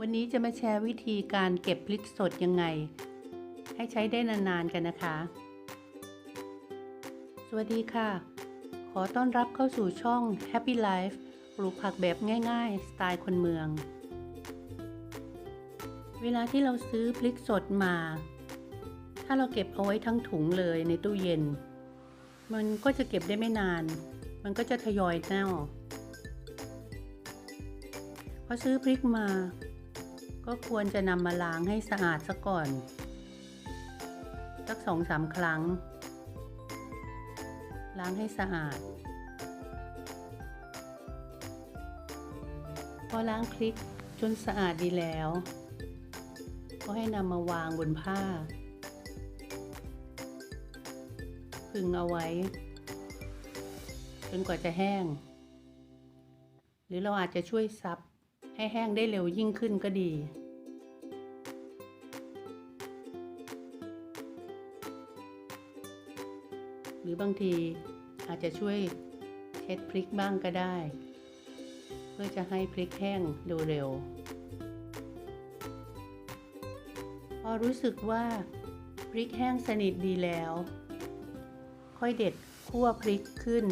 วันนี้จะมาแชร์วิธีการเก็บพริกสดยังไง ให้ใช้ได้นานๆกันนะคะ สวัสดีค่ะ ขอต้อนรับเข้าสู่ช่อง Happy Life ปลูกผักแบบง่ายๆ สไตล์คนเมือง เวลาที่เราซื้อพริกสดมา ถ้าเราเก็บเอาไว้ทั้งถุงเลยในตู้เย็น มันก็จะเก็บได้ไม่นาน มันก็จะทยอยเน่าพอซื้อพริกมา ก็ควรจะนำมาล้างให้สะอาดซะก่อน สักสองสามครั้ง ล้างให้สะอาด พอล้างพริกจนสะอาดดีแล้ว ก็ให้นำมาวางบนผ้า พึงเอาไว้ จนกว่าจะแห้ง หรือเราอาจจะช่วยซับ ให้แห้งได้เร็วยิ่งขึ้นก็ดี หรือบางทีอาจจะช่วยเช็ดพริกบ้างก็ได้ เพื่อจะให้พริกแห้งดูเร็วพอรู้สึกว่าพริกแห้งสนิทดีแล้ว ค่อยเด็ดคั่วพริกขึ้น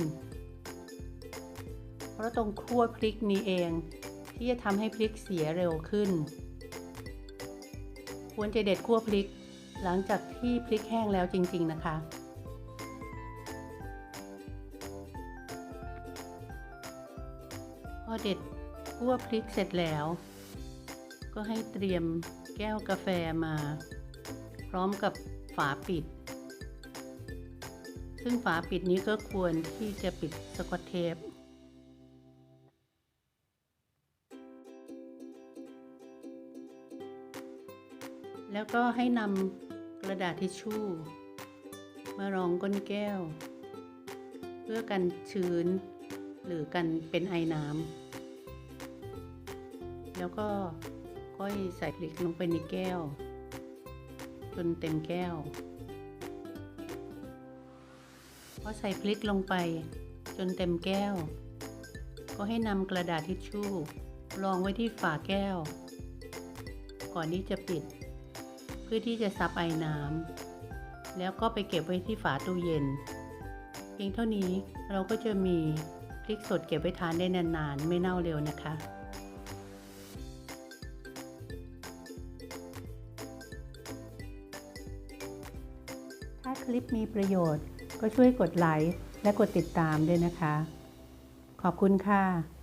เพราะตรงคั่วพริกนี้เอง ที่จะทำให้พริกเสียเร็วขึ้น ควรจะเด็ดคั่วพริก หลังจากที่พริกแห้งแล้วจริง ๆ นะคะ พอเด็ดคั่วพริกเสร็จแล้ว ก็ให้เตรียมแก้วกาแฟมา พร้อมกับฝาปิด ซึ่งฝาปิดนี้ก็ควรที่จะปิดสกอตเทป แล้วก็ให้นำกระดาษทิชชู่ มารองก้นแก้ว เพื่อกันชื้น หรือกันเป็นไอน้ำแล้วก็ค่อยใส่พริกลงไปในแก้ว จนเต็มแก้วพอใส่พริกลงไปจนเต็มแก้ว ก็ให้นำกระดาษทิชชู่รองไว้ที่ฝาแก้ว ก่อนที่จะปิด เพื่อที่จะซับไอน้ำแล้วก็ไปเก็บไว้ที่ฝาตู้เย็น เพียงเท่านี้เราก็จะมีพริกสดเก็บไว้ทานได้นานๆ ไม่เน่าเร็วนะคะ ถ้าคลิปมีประโยชน์ก็ช่วยกดไลค์และกดติดตามด้วยนะคะ ขอบคุณค่ะ